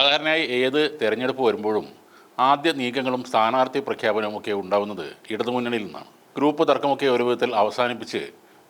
സാധാരണയായി ഏത് തെരഞ്ഞെടുപ്പ് വരുമ്പോഴും ആദ്യ നീക്കങ്ങളും സ്ഥാനാർത്ഥി പ്രഖ്യാപനവും ഒക്കെ ഉണ്ടാവുന്നത് ഇടതുമുന്നണിയിൽ നിന്നാണ്. ഗ്രൂപ്പ് തർക്കമൊക്കെ ഒരു വിധത്തിൽ അവസാനിപ്പിച്ച്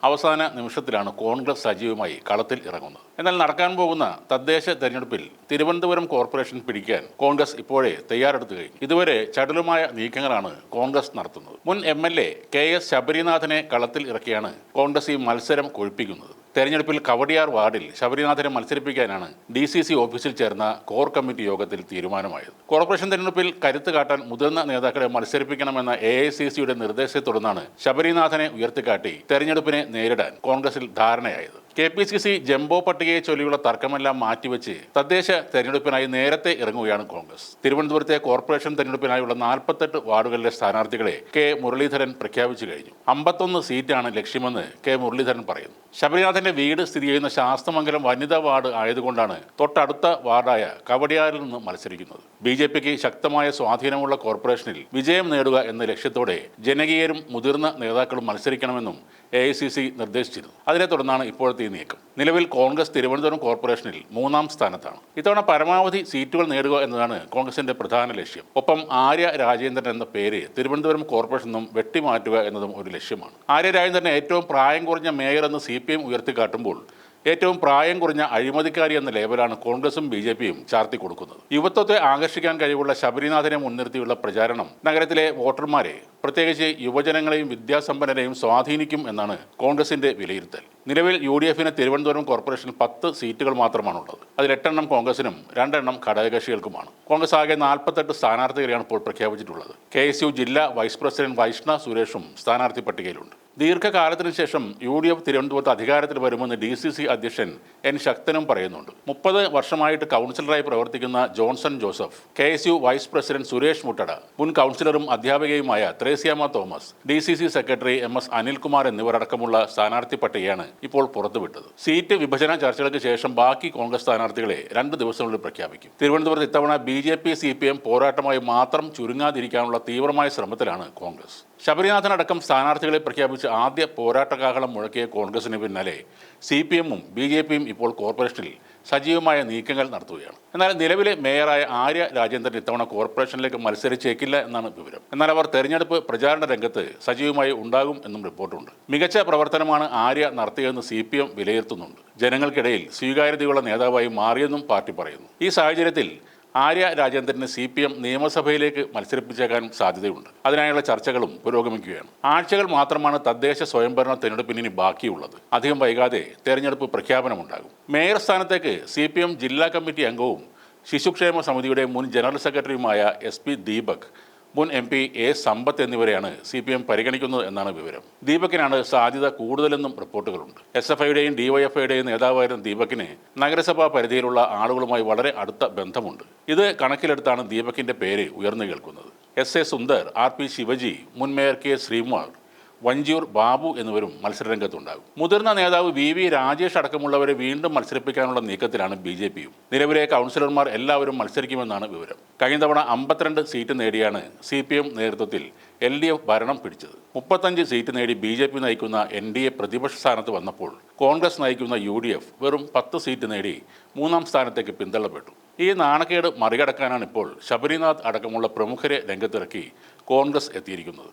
അവസാന നിമിഷത്തിലാണ് കോൺഗ്രസ് സജീവമായി കളത്തിൽ ഇറങ്ങുന്നത്. എന്നാൽ നടക്കാൻ പോകുന്ന തദ്ദേശ തെരഞ്ഞെടുപ്പിൽ തിരുവനന്തപുരം കോർപ്പറേഷൻ പിടിക്കാൻ കോൺഗ്രസ് ഇപ്പോഴേ തയ്യാറെടുത്തു കഴിഞ്ഞു. ഇതുവരെ ചടുലമായ നീക്കങ്ങളാണ് കോൺഗ്രസ് നടത്തുന്നത്. മുൻ M L A K S ശബരിനാഥനെ കളത്തിൽ ഇറക്കിയാണ് കോൺഗ്രസ് ഈ മത്സരം കൊഴുപ്പിക്കുന്നത്. തെരഞ്ഞെടുപ്പിൽ കവടിയാർ വാർഡിൽ ശബരിനാഥനെ മത്സരിപ്പിക്കാനാണ് ഡി സി സി ഓഫീസിൽ ചേർന്ന കോർ കമ്മിറ്റി യോഗത്തിൽ തീരുമാനമായത്. കോർപ്പറേഷൻ തെരഞ്ഞെടുപ്പിൽ കരുത്ത് കാട്ടാൻ മുതിർന്ന നേതാക്കളെ മത്സരിപ്പിക്കണമെന്ന എ ഐ സി സിയുടെ നിർദ്ദേശത്തെ തുടർന്നാണ് ശബരിനാഥനെ ഉയർത്തിക്കാട്ടി തെരഞ്ഞെടുപ്പിനെ നേരിടാൻ കോൺഗ്രസിൽ ധാരണയായത്. K P C C jumbo പട്ടികയെ ചൊല്ലിയുള്ള തർക്കമെല്ലാം മാറ്റിവെച്ച് തദ്ദേശ തെരഞ്ഞെടുപ്പിനായി നേരത്തെ ഇറങ്ങുകയാണ് കോൺഗ്രസ്. തിരുവനന്തപുരത്തെ കോർപ്പറേഷൻ തെരഞ്ഞെടുപ്പിനായുള്ള നാൽപ്പത്തെട്ട് വാർഡുകളിലെ സ്ഥാനാർത്ഥികളെ കെ മുരളീധരൻ പ്രഖ്യാപിച്ചു കഴിഞ്ഞു. അമ്പത്തൊന്ന് സീറ്റാണ് ലക്ഷ്യമെന്ന് കെ മുരളീധരൻ പറയുന്നു. ശബരിനാഥന്റെ വീട് സ്ഥിതി ചെയ്യുന്ന ശാസ്തമംഗലം വനിതാ വാർഡ് ആയതുകൊണ്ടാണ് തൊട്ടടുത്ത വാർഡായ കവടിയാറിൽ നിന്ന് മത്സരിക്കുന്നത്. ബി ജെ പിക്ക് ശക്തമായ സ്വാധീനമുള്ള കോർപ്പറേഷനിൽ വിജയം നേടുക എന്ന ലക്ഷ്യത്തോടെ ജനകീയരും മുതിർന്ന നേതാക്കളും മത്സരിക്കണമെന്നും എ ഐ സി സി നിർദ്ദേശിച്ചിരുന്നു. അതിനെ തുടർന്നാണ് ഇപ്പോഴത്തെ ഈ നീക്കം. നിലവിൽ കോൺഗ്രസ് തിരുവനന്തപുരം കോർപ്പറേഷനിൽ മൂന്നാം സ്ഥാനത്താണ്. ഇത്തവണ പരമാവധി സീറ്റുകൾ നേടുക എന്നതാണ് കോൺഗ്രസിന്റെ പ്രധാന ലക്ഷ്യം. ഒപ്പം ആര്യ രാജേന്ദ്രൻ എന്ന പേര് തിരുവനന്തപുരം കോർപ്പറേഷൻ നിന്നും വെട്ടിമാറ്റുക എന്നതും ഒരു ലക്ഷ്യമാണ്. ആര്യ രാജേന്ദ്രനെ ഏറ്റവും പ്രായം കുറഞ്ഞ മേയർ എന്ന് സി പി എം ഉയർത്തിക്കാട്ടുമ്പോൾ ഏറ്റവും പ്രായം കുറഞ്ഞ അഴിമതിക്കാരി എന്ന ലേബലാണ് കോൺഗ്രസും ബി ജെ പിയും ചാർത്തി കൊടുക്കുന്നത്. യുവത്വത്തെ ആകർഷിക്കാൻ കഴിവുള്ള ശബരിനാഥനെ മുൻനിർത്തിയുള്ള പ്രചാരണം നഗരത്തിലെ വോട്ടർമാരെ പ്രത്യേകിച്ച് യുവജനങ്ങളെയും വിദ്യാസമ്പന്നരെയും സ്വാധീനിക്കും എന്നാണ് കോൺഗ്രസിന്റെ വിലയിരുത്തൽ. നിലവിൽ യു ഡി എഫിന് തിരുവനന്തപുരം കോർപ്പറേഷനിൽ പത്ത് സീറ്റുകൾ മാത്രമാണുള്ളത്. അതിൽ എട്ടെണ്ണം കോൺഗ്രസിനും രണ്ടെണ്ണം ഘടകകക്ഷികൾക്കുമാണ്. കോൺഗ്രസ് ആകെ നാൽപ്പത്തെട്ട് സ്ഥാനാർത്ഥികളെയാണ് ഇപ്പോൾ പ്രഖ്യാപിച്ചിട്ടുള്ളത്. കെ ജില്ലാ വൈസ് പ്രസിഡന്റ് വൈഷ്ണ സുരേഷും സ്ഥാനാർത്ഥി പട്ടികയിലുണ്ട്. ദീർഘകാലത്തിന് ശേഷം യു ഡി എഫ് തിരുവനന്തപുരത്ത് അധികാരത്തിൽ വരുമെന്ന് ഡി സി സി അധ്യക്ഷൻ എൻ ശക്തനും പറയുന്നുണ്ട്. മുപ്പത് വർഷമായിട്ട് കൗൺസിലറായി പ്രവർത്തിക്കുന്ന Johnson Joseph K S U vice president Suresh Muttada മുൻ കൗൺസിലറും അധ്യാപികയുമായ Threasiamma Thomas D C C secretary M S Anilkumar എന്നിവരടക്കമുള്ള സ്ഥാനാർത്ഥി പട്ടികയാണ് ഇപ്പോൾ പുറത്തുവിട്ടത്. സീറ്റ് വിഭജന ചർച്ചകൾക്ക് ശേഷം ബാക്കി കോൺഗ്രസ് സ്ഥാനാർത്ഥികളെ രണ്ട് ദിവസങ്ങളിൽ പ്രഖ്യാപിക്കും. തിരുവനന്തപുരത്ത് ഇത്തവണ B J P C P M പോരാട്ടമായി മാത്രം ചുരുങ്ങാതിരിക്കാനുള്ള തീവ്രമായ ശ്രമത്തിലാണ് കോൺഗ്രസ്. ശബരിനാഥനടക്കം സ്ഥാനാർത്ഥികളെ പ്രഖ്യാപിച്ച് ആദ്യ പോരാട്ടകാഹളം മുഴക്കിയ കോൺഗ്രസിന് പിന്നാലെ സി പി എമ്മും ബി ജെ പിയും ഇപ്പോൾ കോർപ്പറേഷനിൽ സജീവമായ നീക്കങ്ങൾ നടത്തുകയാണ്. എന്നാൽ നിലവിലെ മേയറായ ആര്യ രാജേന്ദ്രൻ ഇത്തവണ കോർപ്പറേഷനിലേക്ക് മത്സരിച്ചേക്കില്ല എന്നാണ് വിവരം. എന്നാൽ അവർ തെരഞ്ഞെടുപ്പ് പ്രചാരണ രംഗത്ത് സജീവമായി ഉണ്ടാകും എന്നും റിപ്പോർട്ടുണ്ട്. മികച്ച പ്രവർത്തനമാണ് ആര്യ നടത്തിയതെന്ന് സി വിലയിരുത്തുന്നുണ്ട്. ജനങ്ങൾക്കിടയിൽ സ്വീകാര്യതയുള്ള നേതാവായി മാറിയെന്നും പാർട്ടി പറയുന്നു. ഈ സാഹചര്യത്തിൽ ആര്യ രാജേന്ദ്രനെ സി പി എം നിയമസഭയിലേക്ക് മത്സരിപ്പിച്ചേക്കാൻ സാധ്യതയുണ്ട്. അതിനായുള്ള ചർച്ചകളും പുരോഗമിക്കുകയാണ്. ആഴ്ചകൾ മാത്രമാണ് തദ്ദേശ സ്വയംഭരണ തെരഞ്ഞെടുപ്പിന് ഇനി ബാക്കിയുള്ളത്. അധികം വൈകാതെ തെരഞ്ഞെടുപ്പ് പ്രഖ്യാപനമുണ്ടാകും. മേയർ സ്ഥാനത്തേക്ക് സി ജില്ലാ കമ്മിറ്റി അംഗവും ശിശുക്ഷേമ സമിതിയുടെ മുൻ ജനറൽ സെക്രട്ടറിയുമായ എസ് പി ദീപക് മുൻ എം പി എ സമ്പത്ത് എന്നിവരെയാണ് സി പി എം പരിഗണിക്കുന്നത് എന്നാണ് വിവരം. ദീപക്കിനാണ് സാധ്യത കൂടുതലെന്നും റിപ്പോർട്ടുകളുണ്ട്. എസ് എഫ് ഐയുടെയും ഡിവൈഎഫ്ഐയുടെയും നേതാവായിരുന്ന ദീപകിന് നഗരസഭാ പരിധിയിലുള്ള ആളുകളുമായി വളരെ അടുത്ത ബന്ധമുണ്ട്. ഇത് കണക്കിലെടുത്താണ് ദീപകിന്റെ പേര് ഉയർന്നു കേൾക്കുന്നത്. S A Sundar R P Sivaji മുൻ മേയർ കെ ശ്രീകുമാർ വഞ്ചിയൂർ ബാബു എന്നിവരും മത്സരരംഗത്തുണ്ടാകും. മുതിർന്ന നേതാവ് വി വി രാജേഷ് അടക്കമുള്ളവരെ വീണ്ടും മത്സരിപ്പിക്കാനുള്ള നീക്കത്തിലാണ് ബി ജെ പിയും. നിലവിലെ കൗൺസിലർമാർ എല്ലാവരും മത്സരിക്കുമെന്നാണ് വിവരം. കഴിഞ്ഞ തവണ അമ്പത്തിരണ്ട് സീറ്റ് നേടിയാണ് സി പി എം നേതൃത്വത്തിൽ എൽ ഡി എഫ് ഭരണം പിടിച്ചത്. മുപ്പത്തഞ്ച് സീറ്റ് നേടി ബി ജെ പി നയിക്കുന്ന എൻ ഡി എ പ്രതിപക്ഷ സ്ഥാനത്ത് വന്നപ്പോൾ കോൺഗ്രസ് നയിക്കുന്ന യു ഡി എഫ് വെറും പത്ത് സീറ്റ് നേടി മൂന്നാം സ്ഥാനത്തേക്ക് പിന്തള്ളപ്പെട്ടു. ഈ നാണക്കേട് മറികടക്കാനാണ് ഇപ്പോൾ ശബരിനാഥ് അടക്കമുള്ള പ്രമുഖരെ രംഗത്തിറക്കി കോൺഗ്രസ് എത്തിയിരിക്കുന്നത്.